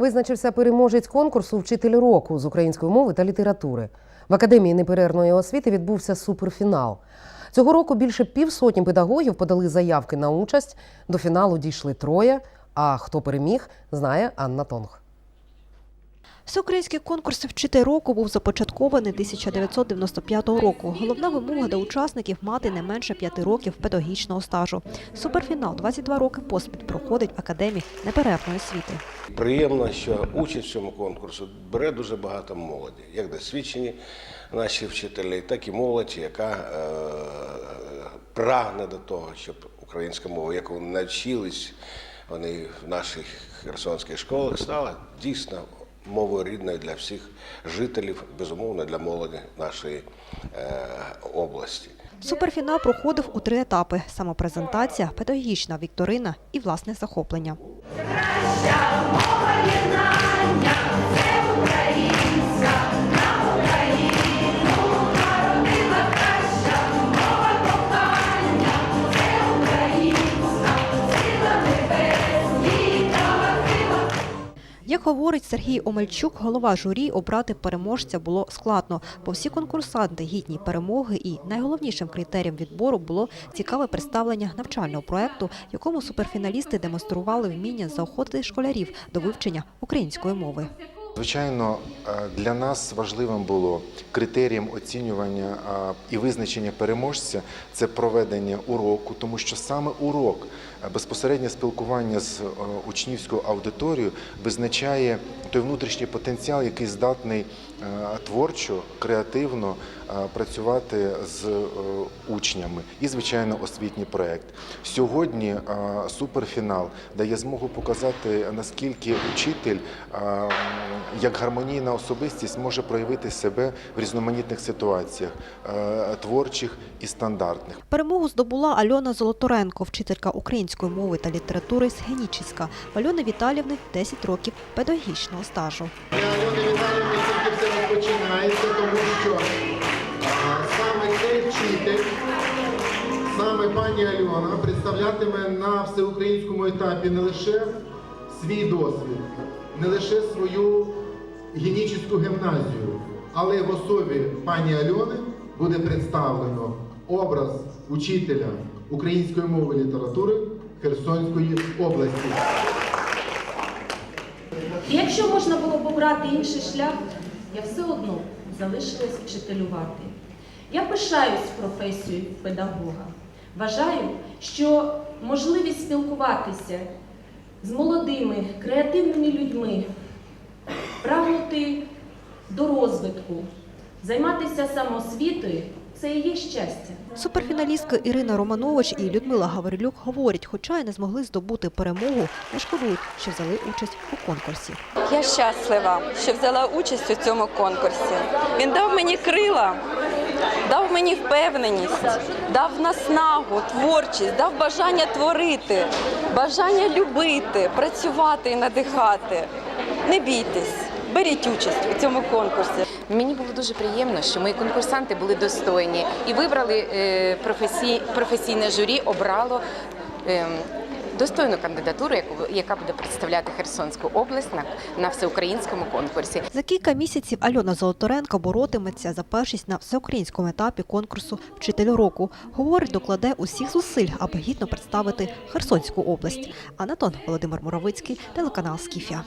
Визначився переможець конкурсу Вчитель року з української мови та літератури. В академії неперервної освіти відбувся суперфінал. Цього року більше півсотні педагогів подали заявки на участь. До фіналу дійшли троє. А хто переміг, знає Анна Тонг. Всеукраїнський конкурс «Вчитель року» був започаткований 1995 року. Головна вимога до учасників – мати не менше п'яти років педагогічного стажу. Суперфінал 22 роки поспіль проходить в Академії неперервної освіти. Приємно, що участь в цьому конкурсу бере дуже багато молоді, як досвідчені наші вчителі, так і молодь, яка е, прагне до того, щоб українська мова, яку навчились вони в наших херсонських школах, стала дійсно мовою рідною для всіх жителів, безумовно, для молоді нашої е, області. Суперфінал проходив у три етапи – самопрезентація, педагогічна вікторина і власне захоплення. Як говорить Сергій Омельчук, голова журі, обрати переможця було складно, бо всі конкурсанти гідні перемоги і найголовнішим критерієм відбору було цікаве представлення навчального проекту, якому суперфіналісти демонстрували вміння заохотити школярів до вивчення української мови. Звичайно, е, для нас важливим було критерієм оцінювання е, і визначення переможця це проведення уроку, тому що саме урок, е, безпосереднє спілкування з учнівською аудиторією визначає той внутрішній потенціал, який здатний творчо, креативно працювати з учнями, і звичайно освітній проект. Сьогодні суперфінал дає змогу показати наскільки учитель як гармонійна особистість може проявити себе в різноманітних ситуаціях е, творчих і стандартних. Перемогу здобула Альона Золоторенко, вчителька української мови та літератури з Генічіська. В Альони Віталівни 10 років педагогічного стажу. Альони Віталіївни тільки все розпочинається, тому що саме цей вчитель, саме пані Альона, представлятиме на всеукраїнському етапі не лише свій досвід, не лише свою генічну гімназію, але в особі пані Альони буде представлено образ учителя української мови і літератури Херсонської області. Якщо можна було б обрати інший шлях, я все одно залишилась вчителювати. Я пишаюсь професією педагога. Вважаю, що можливість спілкуватися з молодими, креативними людьми, прагнути до розвитку, займатися самоосвітою це і є щастя. Суперфіналістки Ірина Романович і Людмила Гаврилюк говорять, хоча й не змогли здобути перемогу, не шкодують, що взяли участь у конкурсі. Я щаслива, що взяла участь у цьому конкурсі. Він дав мені крила, дав мені впевненість, дав наснагу, творчість, дав бажання творити, бажання любити, працювати і надихати. Не бійтесь, беріть участь у цьому конкурсі. Мені було дуже приємно, що мої конкурсанти були достойні і вибрали е, професій, професійне журі, обрало е, достойну кандидатуру, яка буде представляти Херсонську область на, на всеукраїнському конкурсі. За кілька місяців Альона Золоторенко боротиметься за першість на всеукраїнському етапі конкурсу «Вчитель року». Говорить, докладе усіх зусиль, аби гідно представити Херсонську область. Анатон Володимир Муравицький, телеканал «Скіфія».